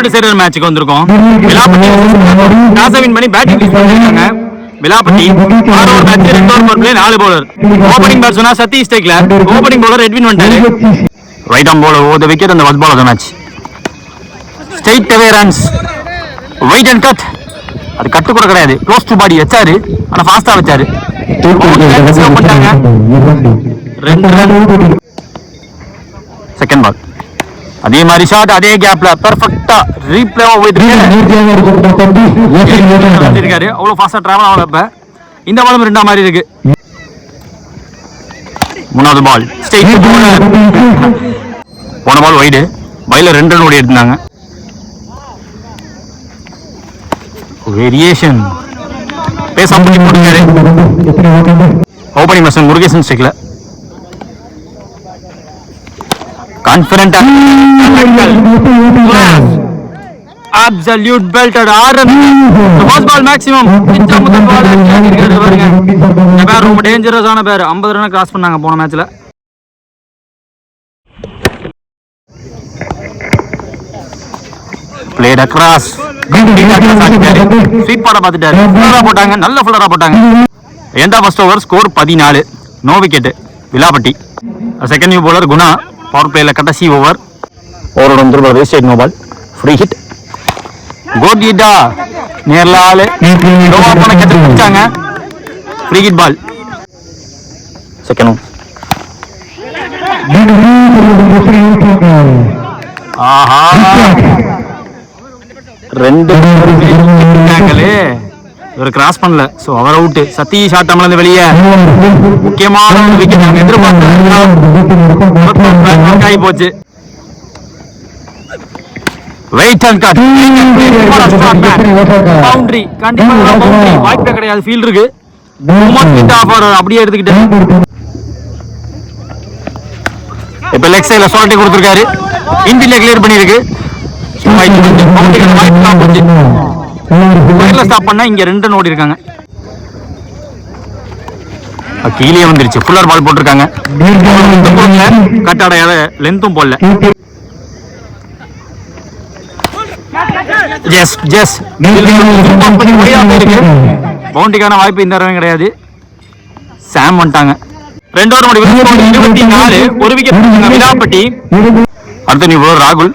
World serial மேட்சுக்கு வந்திருக்கோம். Vilapatti toss win பண்ணி பேட்டிங் பண்ணிருக்காங்க விலாப்பட்டி ஆறு ஓவர் மேட்ச் ரெண்டு ஓவர் பவர் பிளே நாலு பவுலர் ஓப்பனிங் பேட்ஸ்மனா சதீஷ் டேக்ல ஓபனிங் பவுலர் எட்வின் வந்துட்டாரு. Right arm bowler oh wicket அந்த first ball match straight away runs wait and cut அது கட்டு கூட கிடையாது. க்ளோஸ் டு பாடி வச்சாரு. ஆனா ஃபாஸ்டா வச்சாரு. ரெண்டு ரன் செகண்ட் பால் அதே மாதிரி ஷாட் அதே கேப்ல பெர்ஃபெக்ட்டா ரீப்ளேவா போயிட்டு இருக்கு. இருக்காரு அவ்வளவு ஃபாஸ்டா டிராவல் ஆகல இப்ப. இந்த பாலும் ரெண்டா மாதிரி இருக்கு. மூணாவது பால் ஸ்ட்ரெயிட் போன பால் வைடு பைல ரெண்டு ரன் ஓடி எடுத்தாங்க வேரியேஷன் பேச பண்ணி போட்டுருக்காரு. ஓப்பனிங் மசன் முருகேசன் ஸ்டிக்ல கான்பிடண்டா absolute belted first ball maximum பிச்சா முதல் பால் பாருங்க இந்த பேர் ரொம்ப டேஞ்சரஸான பேர். 50 ரன் கிராஸ் பண்ணாங்க போன மேட்ச்ல பிளேட் அக்ராஸ் ஸ்வீட் பாட பார்த்துட்டாரு. ஃபுல்லரா போட்டாங்க. நல்ல ஃபுல்லரா போட்டாங்க. எந்த ஃபர்ஸ்ட் ஓவர் ஸ்கோர் பதினாலு. No wicket Vilapatti. Second new bowler Guna. Power பிளேல கடைசி ஓவர் ஓவரோட வந்து waste no ball free hit கோட்டிட்டா நேர்ல ஆளு லோவா போன கெட்டு பிடிச்சாங்க ஃப்ரீ ஹிட் பால் செகண்ட் ஆஹா ரெண்டு இவர் கிராஸ் பண்ணல. சோ அவர் அவுட் சதீஷ் ஆட்டம்ல இருந்து வெளியே. முக்கியமான ஒரு விக்கெட் நாங்க எதிர்பார்த்தோம் ஆகி போச்சு வெயிட் அண்ட் கட் பவுண்டரி கண்டிப்பா பவுண்டரி வாய்ப்பே கிடையாது. ஃபீல்ட் இருக்கு. உமர் கிட்ட ஆஃபர் அப்படியே எடுத்துக்கிட்டு. இப்ப லெக் சைடுல சோல்ட்டி கொடுத்திருக்காரு. இன்பில்ல கிளியர் பண்ணிருக்கு ஸ்டாப் பண்ணா இங்க ரெண்டு ஓடி இருக்காங்க. கீழே வந்துருச்சு. ஃபுல்லர் பால் போட்டிருக்காங்க. கட்டாடையால லென்த்தும் போடல. ஜஸ் ஜஸ் பவுண்டிக்கான வாய்ப்பு இந்த தடவை கிடையாது. சாம் வந்துட்டாங்க. ரெண்டு ஓவர் முடிவு. இருபத்தி நாலு. ஒரு விக்கெட் விழாப்பட்டி அடுத்த நியூ ராகுல்.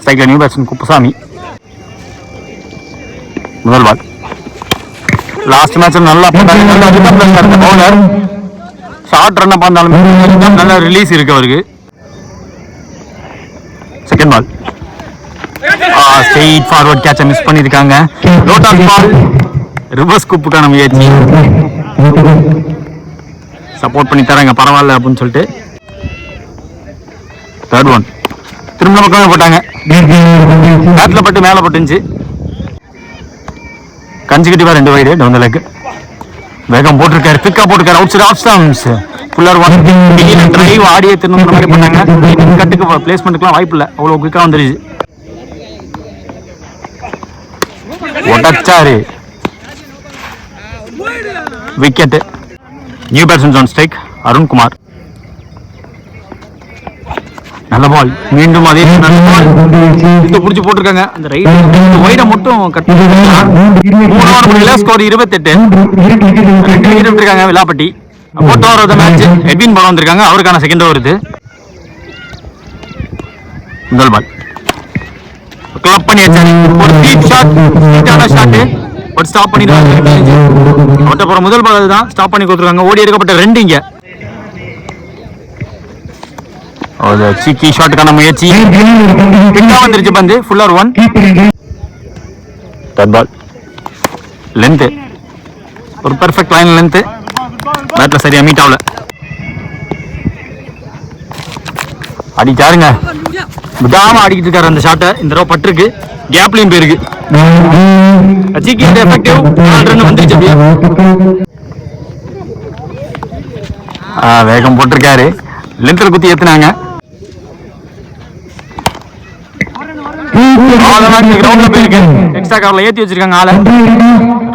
Striker new batsman Kuppusamy. முதல் பால் லாஸ்ட் மேட்ச் நல்லா பவுலர் ஷார்ட் ரன் பார்த்தாலும் நல்ல ரிலீஸ் இருக்கு அவருக்கு. செகண்ட் பால் ஸ்ட்ரெயிட் ஃபார்வர்ட் கேட்ச மிஸ் பண்ணிருக்காங்க. லோட்டாஸ் பால் ரிவர்ஸ் குப்புக்கான முயற்சி சப்போர்ட் பண்ணி தராங்க பரவாயில்ல அப்படின்னு சொல்லிட்டு. தேர்ட் ஒன் திரும்ப பக்கமே போட்டாங்க. பேட்ல பட்டு மேல பட்டுச்சு கன்சிகட்டிவா ரெண்டு வைடு டவுன் லெக் வேகம் போட்டிருக்காரு பிக்கா போட்டிருக்காரு outside off stumps fuller one drive ஆடியே திரும்ப மாதிரி பண்ணாங்க. கட்டுக்கு பிளேஸ்மெண்ட்டுக்குலாம் வாய்ப்பு இல்லை. அவ்வளோ குயிக்காக வந்துருச்சு. உடச்சாரு. Wicket new batsman on strike Arunkumar நல்ல பால் மீண்டும் அதே நல்ல பால் இங்க புடிச்சு போட்டிருக்காங்க. அந்த ரைட் வைட மட்டும் மூணாவது மணில ஸ்கோர் இருபத்தெட்டு. விட்டுருக்காங்க விலாப்பட்டி போட்டு ஓவர் மேட்ச் எட்வின் பால் வந்திருக்காங்க. அவருக்கான செகண்ட் ஓவர் இது. முதல் பால் கிளப் பண்ணி வச்சாரு ஒரு டீப் ஷாட் டீட்டான ஷாட் ஒரு ஸ்டாப் பண்ணி அவர்கிட்ட போற முதல் பால் தான் ஸ்டாப் பண்ணி கொடுத்துருக்காங்க. ஓடி எடுக்கப்பட்ட ரெண்டு இங்க. ஒரு சிக்கி ஷாட்டுக்கான முயற்சி பின்னா வந்துருச்சு பந்து fuller one third ball length ஒரு பெர்ஃபெக்ட் லைன் லென்த் பேட்ல சரியா மீட் ஆகல அடிச்சாருங்க. விடாம அடிக்கிட்டு இருக்காரு அந்த ஷாட்டை இந்த தடவை பட்டிருக்கு. கேப்லயும் போயிருக்கு. அச்சிக்கு இந்த எஃபெக்டிவ் ரன் வந்துருச்சு அப்படியே. ஆ, வேகம் போட்டிருக்காரு. லென்த்தில் குத்தி ஏத்துனாங்க கிரவுண்ட்ல போயிருக்கு. எக்ஸ்ட்ரா கவர்ல ஏத்தி வச்சிருக்காங்க ஆளை.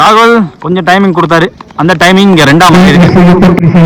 ராகுல் கொஞ்சம் டைமிங் கொடுத்தாரு. அந்த டைமிங் இங்க ரெண்டாம் இருக்கு.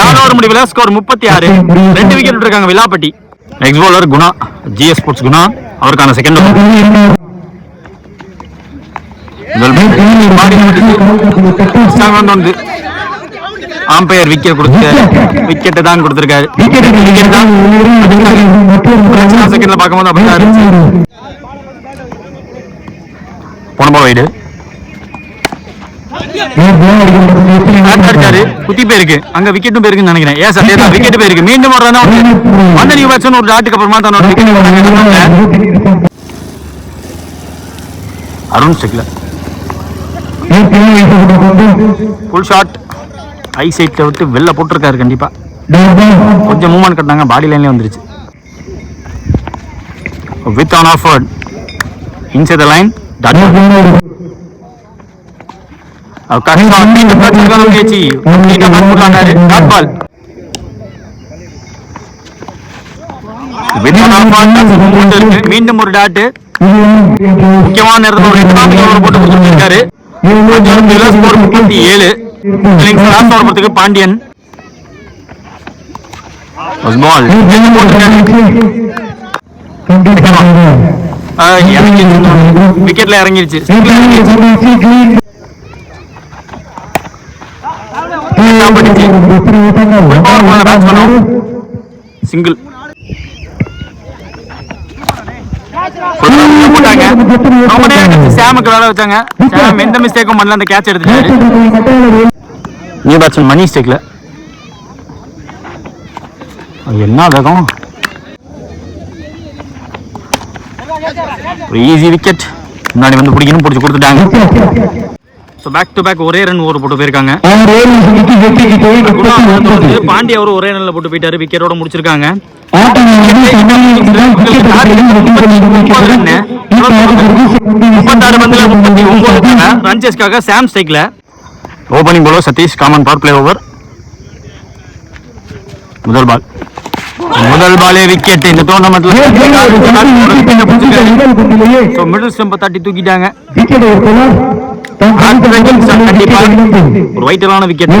நாலு ஓவர் முடிவில் ஸ்கோர் முப்பத்தி ஆறு. ரெண்டு விக்கெட் இருக்காங்க Vilapatti. Next Guna GS sports Guna அவருக்கான செகண்ட் வந்து ஆம்பையர் விக்கெட் கொடுத்து விக்கெட் தான் கொடுத்திருக்காரு. விக்கெட் தான். செகண்ட்ல பார்க்கும்போது அப்படிதான் இருந்துச்சு. போன வைடு. குத்தி போயிருக்கு அங்க விக்கெட்டும் போயிருக்குன்னு நினைக்கிறேன். ஏன் சார் ஏதா விக்கெட் போயிருக்கு மீண்டும் ஒரு ரன் வந்த நியூ பேட்ஸ்மேன் ஒரு டாட்டுக்கு அப்புறமா தன்னோட விக்கெட் அருண் ஸ்டிக்ல ஃபுல் ஷாட் ஐ சைட்ல விட்டு வெளில போட்டிருக்காரு கண்டிப்பா. கொஞ்சம் மூவ்மெண்ட் கட்டினாங்க. பாடி லைன்லேயே வந்துருச்சு. With on offered inside the line மீண்டும் ஒரு டாட்டு முக்கியமான நேரத்தில் ஒரு எக்கனாமிக் ஓவர் போட்டு கொடுத்துருக்காரு ஸ்கோர் முப்பத்தி ஏழு லாஸ்ட் ஓவர் போறதுக்கு பாண்டியன் பால் விக்கெட்ல இறங்கிருச்சு சிங்கிள் போட்டாங்க. சாமுக்கு வேலை வச்சாங்க. சாம் எந்த மிஸ்டேக்கும் பண்ணல. அந்த கேட்ச் எடுத்துட்டாரு. நியூ பேட்ஸ்மேன் மணி ஸ்டேக்ல என்ன வேகம் ஒரு ஈஸி விக்கெட் முன்னாடி வந்து பிடிக்கணும் பிடிச்சி கொடுத்துட்டாங்க. ஸோ பேக் டு பேக் ஒரே ரன் ஓவர் போட்டு போயிருக்காங்க. பாண்டி அவர் ஒரே ரன்ல போட்டு போயிட்டாரு விக்கெட்டோட முடிச்சிருக்காங்க. முப்பத்தாறு பந்துல முப்பத்தி ஒன்பது ரன் சேஸ்க்காக சாம் ஸ்டேக்ல ஓபனிங் போலோ சதீஷ் காமன் பவர் பிளே ஓவர் முதல் பால் முதல் பாலே விக்கெட் இந்த டோர்னமெண்ட்ல மிடில் ஸ்டம்பை தட்டி தூக்கிட்டாங்க. ஒரு வைட்டலான விக்கெட்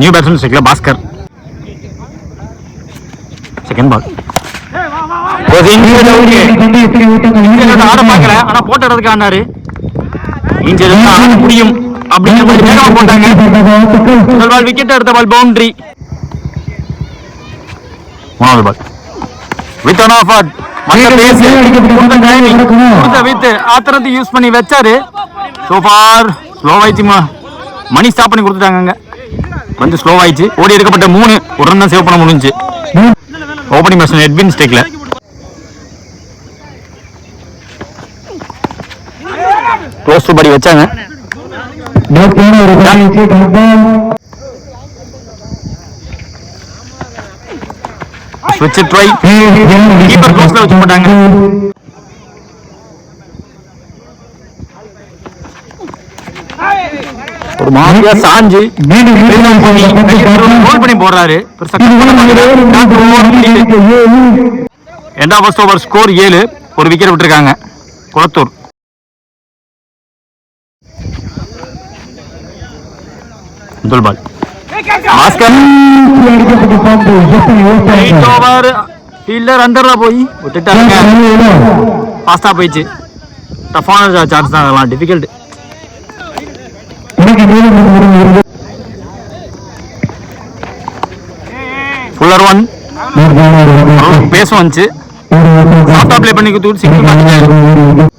நியூ பேட்ஸ்மேன் ஸ்டேக்ல பாஸ்கர். செகண்ட் பால் ஆட பார்க்கல ஆனா போட்ட இடத்துக்கு ஆனாரு இன்ஜர் முடியும். அப்படிங்கிற மாதிரி வேகமா போட்டாங்க. முதல் பால் விக்கெட் எடுத்த பால் பவுண்டரி மூணாவது பால் வித் ஆன் ஆஃப் ஆட் ஆத்திரத்தை யூஸ் பண்ணி வச்சாரு. சோ ஃபார் ஸ்லோ ஆயிடுச்சு மணி ஸ்டாப் பண்ணி கொடுத்துட்டாங்க வந்து ஸ்லோ ஆயிடுச்சு. ஓடி எடுக்கப்பட்ட மூணு. ரன் தான் சேவ் பண்ண முடிஞ்சு ஓப்பனிங் பேட்ஸ்மேன் எட்வின் ஸ்டேக்ல க்ளோஸ் படி வச்சாங்க. ஸ்விட்ச் ட்ரை கீப்பர் க்ளோஸ்ல வச்சு போட்டாங்க ஒரு மாதிரியா சாஞ்சு கோல் பண்ணி போடுறாரு. ரெண்டாம் ஃபர்ஸ்ட் ஓவர் ஸ்கோர் ஏழு ஒரு விக்கெட் விட்டுருக்காங்க குளத்தூர் முதல் பால் ஓவர் ஃபீல்டர் அண்டர்ல போய் விட்டுட்டாங்க ஃபாஸ்டா போயிடுச்சு. டஃப்பான சான்ஸ் தான் அதெல்லாம். டிஃபிகல்ட் ஃபுல்லர் ஒன் பேச வந்துச்சு. சாஃப்டா ப்ளே பண்ணி கொடுத்து சிங்கிள்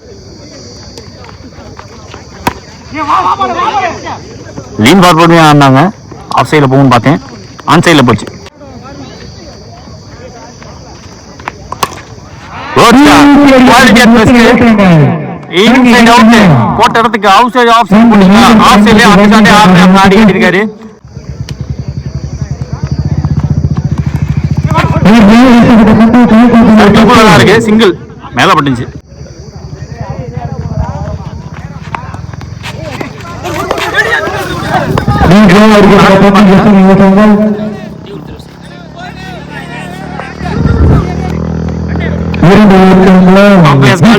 லீன் ஃபார்வர்டு ஆடினாங்க. ஆஃப் சைடில் போகும்னு பார்த்தேன். ஆன் சைடில் போச்சு. போட்ட இடத்துக்கு அவுட் சைடு ஆஃப் சைடு போட்டீங்களா ஆஃப் இருக்காரு? இருக்கு. சிங்கிள் மேல பட்டுச்சு.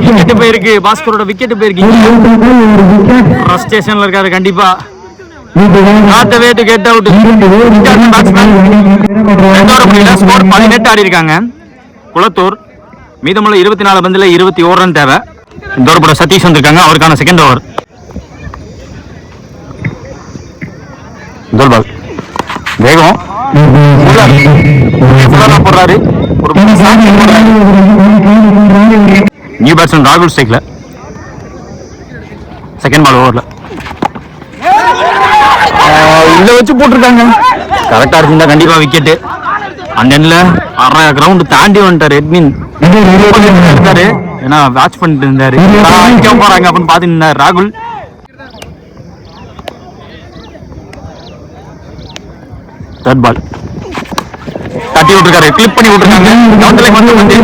விக்கெட் போயிருக்கு. பாஸ்கரோட விக்கெட் போயிருக்கு. ஸ்டேஷன்ல இருக்காரு கண்டிப்பா. Not way to get out score பதினெட்டு ஆடி இருக்காங்க குளத்தூர் மீதமுள்ள இருபத்தி நாலு பந்துல இருபத்தி ஓர் ரன் தேவை. படம் சதீஷ் வந்திருக்காங்க அவருக்கான செகண்ட் ஓவர் இந்த பால். வேகம். போடுறாரு. நியூ பேட்ஸ்மேன் ராகுல் ஸ்ட்ரைக்ல செகண்ட் பால் ஓவரில் இதை வச்சு போட்டிருக்காங்க. கரெக்டாக இருந்தா கண்டிப்பாக விக்கெட்டு அந்த எண்ணில் அரை கிரவுண்ட் தாண்டி வந்துட்டார் எட்மின் இருந்தாரு ஏன்னா வாட்ச் பண்ணிட்டு இருந்தாரு. போறாங்க அப்படின்னு பார்த்துட்டு இருந்தார் ராகுல். தேர்ட் பால் தட்டி விட்டுருக்காரு. கிளிப் பண்ணி விட்டுருக்காங்க. வந்து வந்து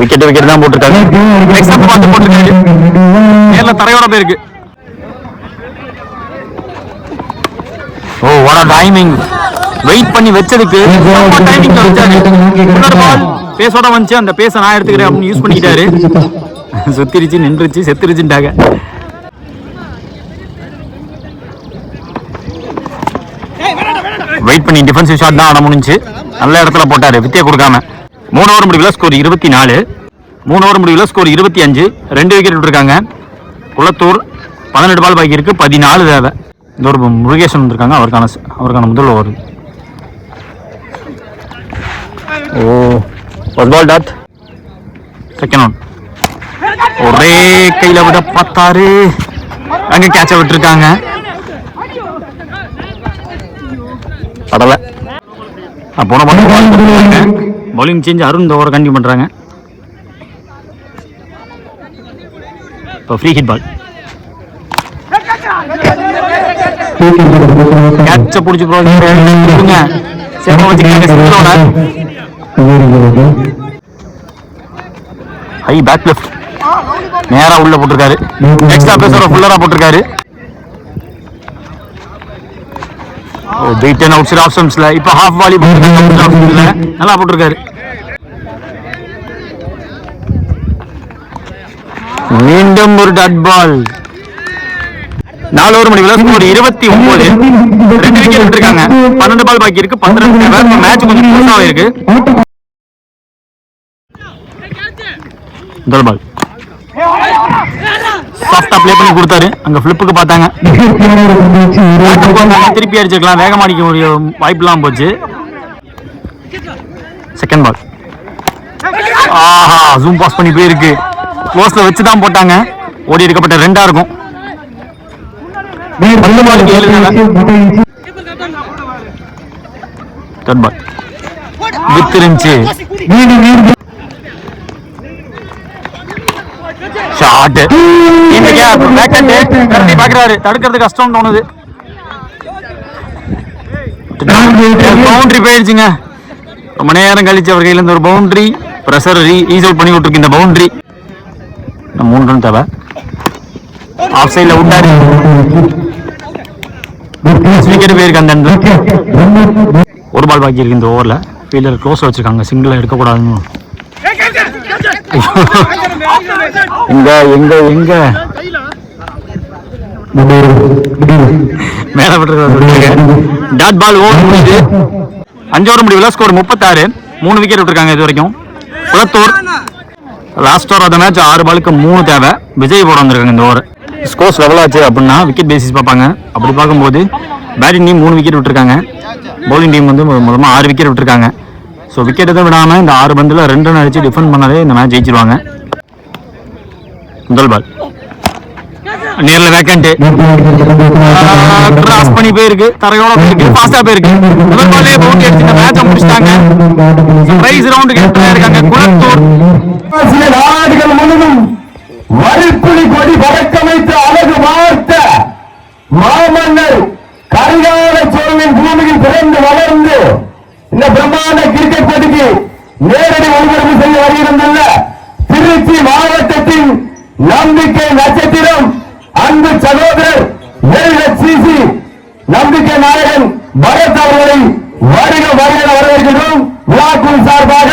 விக்கெட் விக்கெட் தான் போட்டிருக்காங்க. நெக்ஸ்ட் பார்த்து போட்டிருக்காரு. நேர்ல தரையோட போயிருக்கு. ஓ வாட் டைமிங் வெயிட் பண்ணி வச்சதுக்கு டைமிங் பேசோட பால் பேஸோட வந்துச்சு. அந்த பேச நான் எடுத்துக்கிறேன் அப்படின்னு யூஸ் பண்ணிக்கிட்டாரு. சுத்திருச்சு நின்றுச்சு செத்துருச்சுட்டாங்க வெயிட் பண்ணி டிஃபென்சிவ் ஷாட் தான் ஆட முடிஞ்சு. நல்ல இடத்துல போட்டார் வித்தியை கொடுக்காம. மூணு ஓவர் முடிவில் ஸ்கோர் இருபத்தி நாலு. மூணு ஓவர் முடிவில் ஸ்கோர் இருபத்தி அஞ்சு. ரெண்டு விக்கெட் விட்டுருக்காங்க. குளத்தூர் பதினெட்டு பால் பாக்கி இருக்குது பதினாலு தேவை. இந்த ஒரு முருகேசன் வந்திருக்காங்க அவருக்கான அவருக்கான முதல் over oh first ball dot second one ஒரே கையில் விட பார்த்தாரு அங்கே கேட்சை விட்டுருக்காங்க. படலை போன பவுலிங் செஞ்சு அருண் இந்த ஓவரை கண்டினியூ பண்ணுறாங்க இப்போ ஃப்ரீ ஹிட் பால் கேட்ச பிடிச்சி போங்க சேம வச்சுக்காங்க சித்தரோட ஹை பேக் லெஃப்ட் நேராக உள்ளே போட்டிருக்காரு. எக்ஸ்ட்ரா பேசற ஃபுல்லராக போட்டிருக்காரு. Oh beat and outside ஆப்ஷன்ஸ்ல இப்போ ஹாஃப் வாலி போட்டிருக்காரு நல்லா போட்டிருக்காரு. மீண்டும் ஒரு டட் பால் நாலு ஓவர் மணி ஸ்கோர் இருபத்தி ஒன்பது. ரெண்டு விக்கெட் விட்டுருக்காங்க பன்னெண்டு பால் பாக்கி இருக்கு. பன்னிரெண்டு மேட்ச் கொஞ்சம் க்ளோஸ் இருக்கு. முதல் பால் சாஃப்டா ப்ளே பண்ணி கொடுத்தாரு. அங்கே ஃப்ளிப்புக்கு பார்த்தாங்க. திருப்பி அடிச்சிருக்கலாம். வேகமா அடிக்க முடிய வாய்ப்புலாம் போச்சு. செகண்ட் பால் ஆஹா ஜூம் பாஸ் பண்ணி போயிருக்கு. க்ளோஸில் வச்சு தான் போட்டாங்க. ஓடி எடுக்கப்பட்ட ரெண்டாக இருக்கும். பத்து தேர்ட் பால் வித் இருந்துச்சு. ஷாட் இன்னைக்கு பேக் பாக்குறாரு. தடுக்கிறது கஷ்டம் தோணுது. பவுண்டரி போயிடுச்சுங்க ரொம்ப நேரம் கழிச்சு அவர் கையில இருந்து ஒரு பவுண்டரி ப்ரெஷர் ரீஸ் அவுட் பண்ணி விட்டுருக்கு இந்த பவுண்டரி மூணு ரன் தேவை ஆஃப் சைடில் விட்டாரு. விக்கெட் போயிருக்கு அந்த இடத்துல. ஒரு பால் பாக்கி இருக்கு இந்த ஓவரில் ஃபீல்டர் க்ளோஸ் வச்சிருக்காங்க. சிங்கிள் எடுக்கக்கூடாதுன்னு. எங்க எங்க எங்க டாட் பால் ஓவர் முடியுது அஞ்சு ஓவர் முடிவில் ஸ்கோர் முப்பத்தாறு. மூணு விக்கெட் விட்டுருக்காங்க இது வரைக்கும். குளத்தூர். லாஸ்ட் ஓவர் அந்த மேட்ச் ஆறு பாலுக்கு மூணு தேவை. விஜய் போட வந்திருக்காங்க இந்த ஓவர் ஸ்கோர்ஸ் லெவல் ஆச்சு அப்படின்னா விக்கெட் பேசிஸ் பார்ப்பாங்க. அப்படி பார்க்கும்போது பேட்டிங் டீம் மூணு விக்கெட் விட்டுருக்காங்க. பவுலிங் டீம் வந்து மொத்தமாக ஆறு விக்கெட் விட்டுருக்காங்க. ஸோ விக்கெட் எதுவும் விடாமல் இந்த ஆறு பந்தில் ரெண்டு ரன் அடித்து டிஃபெண்ட் பண்ணாலே இந்த மேட்ச் ஜெயிச்சிருவாங்க. முதல் பால் நேர்ல வேக்கண்ட் கிராஸ் பண்ணி போயிருக்கு. தரையோட போயிருக்கு. ஃபாஸ்டா போயிருக்கு. முதல் பாலே பவுண்டரி அடிச்சு இந்த மேட்சை முடிச்சிட்டாங்க. பிரைஸ் ரவுண்டுக்கு என்ட்ரி இருக்காங்க குளத்தூர் நாடுகள் முழுவதும் வரிப்புலி கொடி பறக்கமைத்து அழகு வார்த்த மாமன்னர் கரிகால சோழனின் பூமியில் பிறந்து வளர்ந்து இந்த பிரம்மாண்ட கிரிக்கெட் போட்டிக்கு நேரடி ஒளிபரப்பு செய்ய வருகிறதல்ல. திருச்சி மாவட்டத்தின் நம்பிக்கை நட்சத்திரம் அன்பு சகோதரர் எல்ஹெச்சிசி நம்பிக்கை நாயகன் பரத் அவர்களை வருக வருக வரவேற்கிறோம் விழாக்குழு சார்பாக